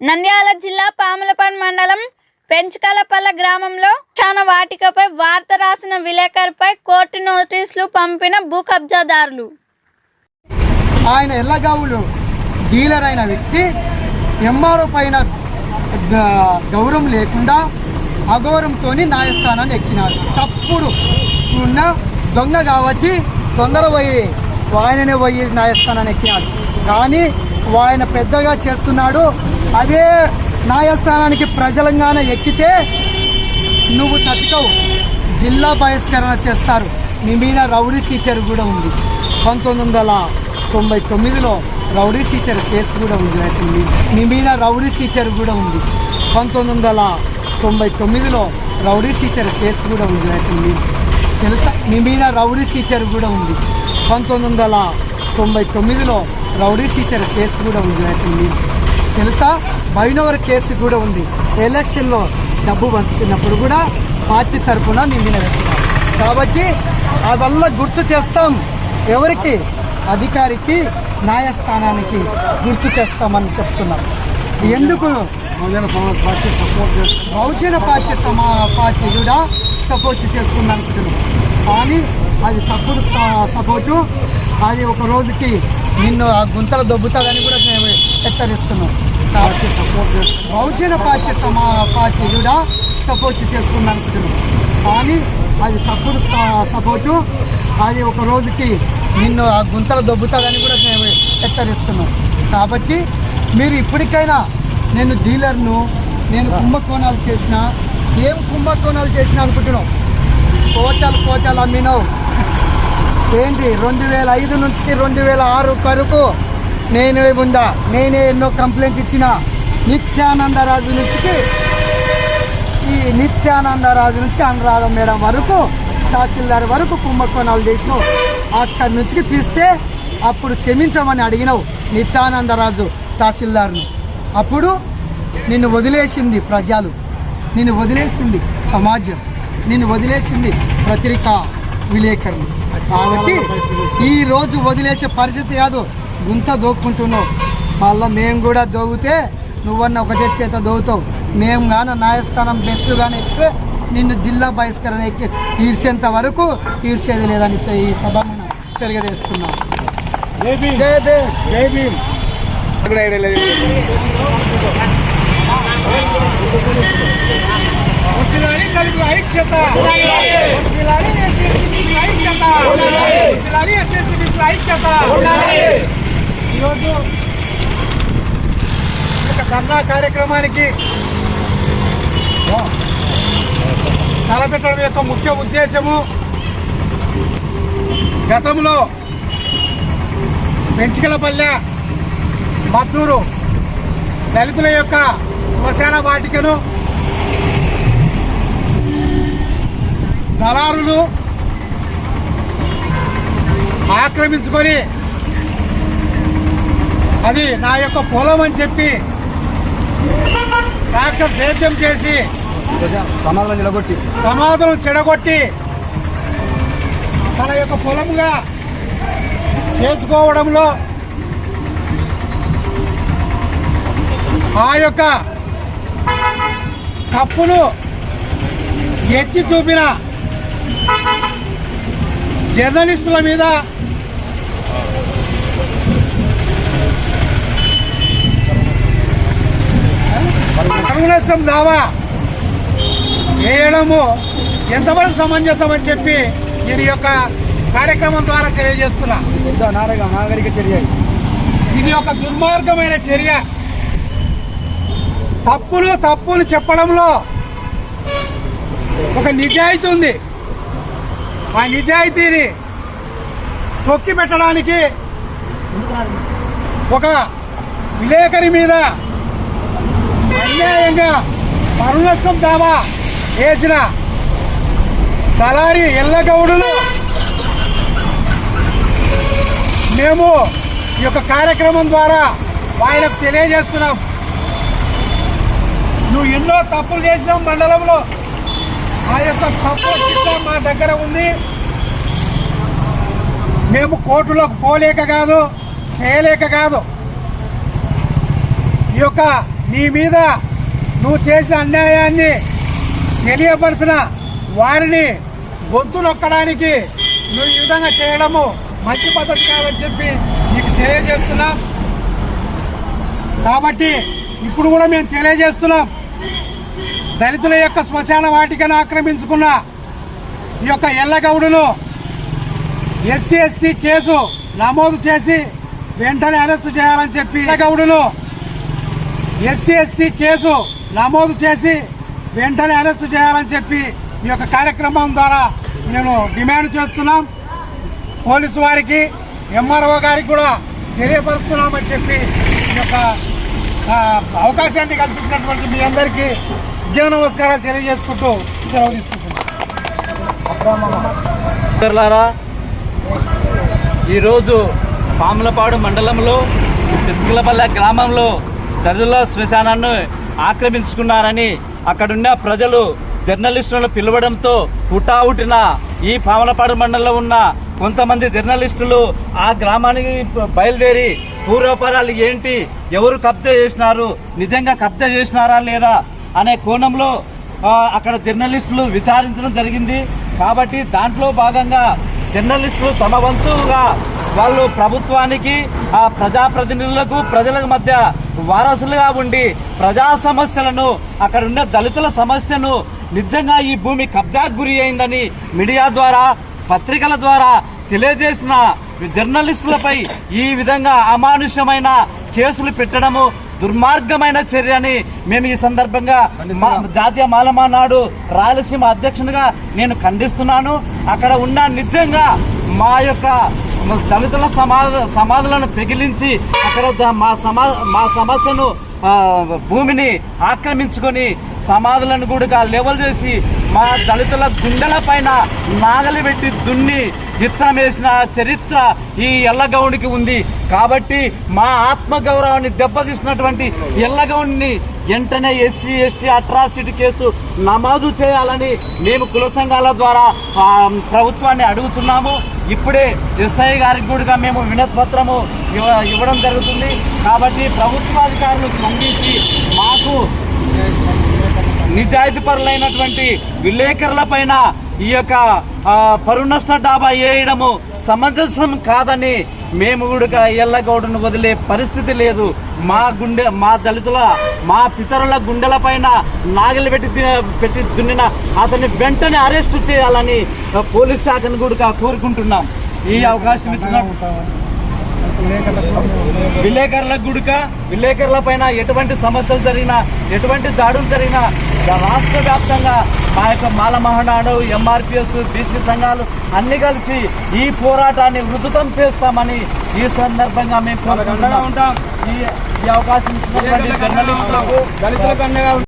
నంద్యాల జిల్లా పాములపాడు మండలం పెంచుకలపల్ల గ్రామంలో శ్మశాన వాటికపై వార్త రాసిన విలేకరిపై కోర్టు నోటీసులు పంపిన భూ కబ్జాదారులు. ఆయన ఎల్లగావులు డీలర్ అయిన వ్యక్తి ఎంఆర్ఓ పైన గౌరవం లేకుండా అగౌరవంతో న్యాయస్థానాన్ని ఎక్కినాడు. తప్పుడు ఉన్న దొంగ కాబట్టి తొందర పోయి ఆయననే పోయి న్యాయస్థానాన్ని ఎక్కినాడు. కానీ ఆయన పెద్దగా చేస్తున్నాడు. అదే న్యాయస్థానానికి ప్రజలంగానే ఎక్కితే నువ్వు తట్టుకోవు. జిల్లా బహిష్కరణ చేస్తారు. నీ మీద రౌడీ సీటర్ కూడా ఉంది. పంతొమ్మిది వందల తొంభై తొమ్మిదిలో రౌడీ సీటర్ కేసు కూడా ఉంది. అతని నీ మీద రౌడీ సీటర్ కూడా ఉంది. పంతొమ్మిది వందల తొంభై తొమ్మిదిలో రౌడీ సీటర్ కేసు కూడా ఉంది. అతని తెలుసా? నీ మీద రౌడీ సీటర్ కూడా ఉంది. పంతొమ్మిది వందల తొంభై తొమ్మిదిలో రౌడీ సీటర్ కేసు కూడా ఉంది మీద. తెలుసా? బైనవర్ కేసు కూడా ఉంది. ఎలక్షన్లో డబ్బు పంచుతున్నప్పుడు కూడా పార్టీ తరఫున నిందిన కాబట్టి వల్ల గుర్తు తెస్తాం. ఎవరికి? అధికారికి న్యాయస్థానానికి గుర్తు తెస్తామని చెప్తున్నాం. ఎందుకు? బహుజన పార్టీ సమా పార్టీ కూడా సపోర్ట్ చేస్తుంది అనుకుంటున్నాం. కానీ అది తప్పుడు సపోర్టు. అది ఒక రోజుకి నిన్ను ఆ గుంతలు దొబ్బుతుందని కూడా మేము హెచ్చరిస్తున్నాం. కాబట్టి బహుజన పార్టీ సమా పార్టీ కూడా సపోర్ట్ చేస్తుంది అనుకుంటున్నాం కానీ అది తప్పుడు సపోర్టు. అది ఒక రోజుకి నిన్ను ఆ గుంతలు దొబ్బుతుందని కూడా మేము హెచ్చరిస్తున్నాం. కాబట్టి మీరు ఇప్పటికైనా నేను డీలర్ను నేను కుంభకోణాలు చేసిన ఏం కుంభకోణాలు చేసిన అనుకుంటున్నావు కోటలు కోటలు అమ్మినావు. ఏంటి? రెండు వేల ఐదు నుంచి రెండు వేల ఆరు వరకు నేను ఉందా నేనే ఎన్నో కంప్లైంట్ ఇచ్చిన. నిత్యానందరాజు నుంచి ఈ నిత్యానందరాజు నుంచి అనురాధ మేడం వరకు తహసీల్దార్ వరకు కుంభకోణాలు చేసినావు. అక్కడి నుంచి తీస్తే అప్పుడు క్షమించమని అడిగినావు నిత్యానందరాజు తహసీల్దార్ను. అప్పుడు నిన్ను వదిలేసింది ప్రజలు. నిన్ను వదిలేసింది సమాజం. నిన్ను వదిలేసింది పత్రికా. విలేకరులు. కాబట్టి ఈ రోజు వదిలేసే పరిస్థితి కాదు. గుంత దోక్కుంటున్నావు. మళ్ళీ మేము కూడా దోగితే నువ్వన్న ఒకటే చేత దోగుతావు. మేము గాన న్యాయస్థానం బెత్తు కానీ ఎక్కితే నిన్ను జిల్లా బహిష్కరణ ఎక్కి తీర్చేంత వరకు తీర్చేది లేదని ఈ సభ మనం తెలియజేస్తున్నాం. జై భీమ్. జై భీమ్ వకిలారి దళితుల ఐక్యత ఐక్యత ఈరోజు ధర్నా కార్యక్రమానికి తలపెట్టడం యొక్క ముఖ్య ఉద్దేశము గతంలో పెంచికలపల్లె మద్దూరు దళితుల యొక్క శ్మశాన వాటికను దళారులు ఆక్రమించుకొని అది నా యొక్క పొలం అని చెప్పి ట్రాక్టర్ సేద్యం చేసి సమాధానం నిలగొట్టి సమాధులను చెడగొట్టి తన యొక్క పొలంగా చేసుకోవడంలో ఆ యొక్క తప్పును ఎత్తి చూపిన జర్నలిస్టుల మీద నష్టం దావా వేయడము ఎంతవరకు సమంజసమని చెప్పి నేను ఈ యొక్క కార్యక్రమం ద్వారా తెలియజేస్తున్నా. నాగరిక చర్య ఇది ఒక దుర్మార్గమైన చర్య. తప్పులు తప్పులు చెప్పడంలో ఒక నిజాయితీ ఉంది. ఆ నిజాయితీని తొక్కి పెట్టడానికి ఒక విలేకరి మీద అన్యాయంగా పరునష్టం దావా వేసిన తలారి ఎల్లగౌడులు మేము ఈ యొక్క కార్యక్రమం ద్వారా ఆయనకు తెలియజేస్తున్నాం. నువ్వు ఎన్నో తప్పులు చేసినావు మండలంలో. ఆ యొక్క సపోర్ట్ సిస్టమ్ మా దగ్గర ఉంది. మేము కోర్టులోకి పోలేక కాదు చేయలేక కాదు. ఈ యొక్క నీ మీద నువ్వు చేసిన అన్యాయాన్ని తెలియపరిచిన వారిని గొంతు నొక్కడానికి నువ్వు ఈ విధంగా చేయడము మంచి పద్ధతి కాదని చెప్పి నీకు తెలియజేస్తున్నాం. కాబట్టి ఇప్పుడు కూడా మేము తెలియజేస్తున్నాం. దళితుల యొక్క శ్మశాన వాటికను ఆక్రమించుకున్న ఈ యొక్క ఎల్లగౌడును ఎస్సీ ఎస్టీ కేసు నమోదు చేసి వెంటనే అరెస్టు చేయాలని చెప్పి ఎల్లగౌడును ఎస్సీ ఎస్టీ కేసు నమోదు చేసి వెంటనే అరెస్టు చేయాలని చెప్పి ఈ యొక్క కార్యక్రమం ద్వారా నేను డిమాండ్ చేస్తున్నాం. పోలీసు వారికి ఎంఆర్ఓ గారికి కూడా తెలియపరుస్తున్నామని చెప్పి ఈ యొక్క అవకాశాన్ని కల్పించినటువంటి మీ అందరికీ ఉద్యోగ నమస్కారాలు తెలియజేసుకుంటూ సెలవు తీసుకుంటున్నాను ఈరోజు పాములపాడు మండలంలో పిచ్చుకలపల్లె గ్రామంలో దళితుల శ్మశానాన్ని ఆక్రమించుకున్నారని అక్కడున్న ప్రజలు జర్నలిస్టులను పిలవడంతో హుటాహుటిన ఈ పాములపాడు మండలంలో ఉన్న కొంతమంది జర్నలిస్టులు ఆ గ్రామానికి బయలుదేరి పూర్వపరాలు ఏంటి ఎవరు కబ్జా చేసినారు నిజంగా కబ్జా చేసినారా లేదా అనే కోణంలో అక్కడ జర్నలిస్టులు విచారించడం జరిగింది. కాబట్టి దాంట్లో భాగంగా జర్నలిస్టులు తమ వంతుగా వాళ్ళు ప్రభుత్వానికి ఆ ప్రజాప్రతినిధులకు ప్రజల మధ్య వారసులుగా ఉండి ప్రజా సమస్యలను అక్కడ ఉన్న దళితుల సమస్యను నిజంగా ఈ భూమి కబ్జాకు గురి అయిందని మీడియా ద్వారా పత్రికల ద్వారా తెలియజేసిన జర్నలిస్టులపై ఈ విధంగా అమానుష్యమైన కేసులు పెట్టడము దుర్మార్గమైన చర్యని మేము ఈ సందర్భంగా జాతీయ మాలమా నాడు రాయలసీమ అధ్యక్షునిగా నేను ఖండిస్తున్నాను. అక్కడ ఉన్న నిజంగా మా యొక్క దళితుల సమాధ సమాధులను పెగిలించి అక్కడ మా సమా మా సమస్యను భూమిని ఆక్రమించుకొని సమాధులను కూడా లెవెల్ చేసి మా దళితుల గుండెల పైన నాగలి పెట్టి దున్ని విత్తనం వేసిన చరిత్ర ఈ ఎల్లగౌడికి ఉంది. కాబట్టి మా ఆత్మగౌరవాన్ని దెబ్బతీసినటువంటి ఎల్లగౌడిని వెంటనే ఎస్సీ ఎస్టీ అట్రాసిటీ కేసు నమోదు చేయాలని మేము కుల సంఘాల ద్వారా ప్రభుత్వాన్ని అడుగుతున్నాము. ఇప్పుడే ఎస్ఐ గారికి కూడా మేము వినపత్రము ఇవ్వ- ఇవ్వడం జరుగుతుంది. కాబట్టి ప్రభుత్వాధికారులు స్పందించి మాకు నిజాయితీపరులైనటువంటి విలేకరుల పైన ఈ యొక్క పరునష్ట పరువు నష్ట డాబా వేయడము సమంజసం కాదని మేము కూడా ఎల్లగౌడను వదిలే పరిస్థితి లేదు. మా గుండె మా దళితుల మా పితరుల గుండెల పైన నాగలి పెట్టి పెట్టి దున్నిన అతన్ని వెంటనే అరెస్టు చేయాలని పోలీస్ శాఖను కూడా కోరుకుంటున్నాం. ఈ అవకాశం ఇచ్చిన విలేకరుల గుడిక విలేకరుల పైన ఎటువంటి సమస్యలు జరిగినా ఎటువంటి దాడులు జరిగినా రాష్ట్ర వ్యాప్తంగా మా యొక్క మాల మహానాడు ఎంఆర్పిఎస్ బీసీ సంఘాలు అన్ని కలిసి ఈ పోరాటాన్ని ఉధృతం చేస్తామని ఈ సందర్భంగా మేము కోరుకుంటున్నాం. ఈ అవకాశం ఇచ్చినటువంటి జర్నలిస్టులకు